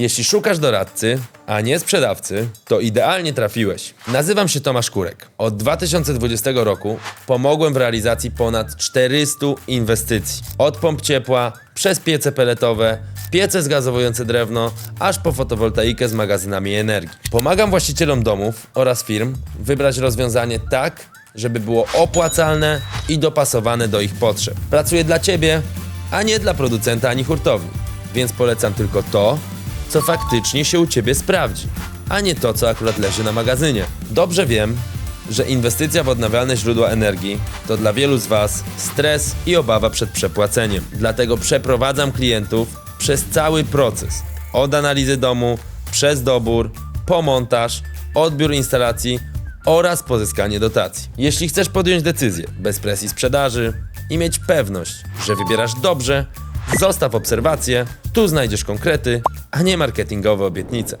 Jeśli szukasz doradcy, a nie sprzedawcy, to idealnie trafiłeś. Nazywam się Tomasz Kurek. Od 2020 roku pomogłem w realizacji ponad 400 inwestycji. Od pomp ciepła, przez piece peletowe, piece zgazowujące drewno, aż po fotowoltaikę z magazynami energii. Pomagam właścicielom domów oraz firm wybrać rozwiązanie tak, żeby było opłacalne i dopasowane do ich potrzeb. Pracuję dla Ciebie, a nie dla producenta ani hurtowni, więc polecam tylko to, co faktycznie się u Ciebie sprawdzi, a nie to, co akurat leży na magazynie. Dobrze wiem, że inwestycja w odnawialne źródła energii to dla wielu z Was stres i obawa przed przepłaceniem. Dlatego przeprowadzam klientów przez cały proces. Od analizy domu, przez dobór, po montaż, odbiór instalacji oraz pozyskanie dotacji. Jeśli chcesz podjąć decyzję bez presji sprzedaży i mieć pewność, że wybierasz dobrze, zostaw obserwację, tu znajdziesz konkrety, a nie marketingowe obietnice.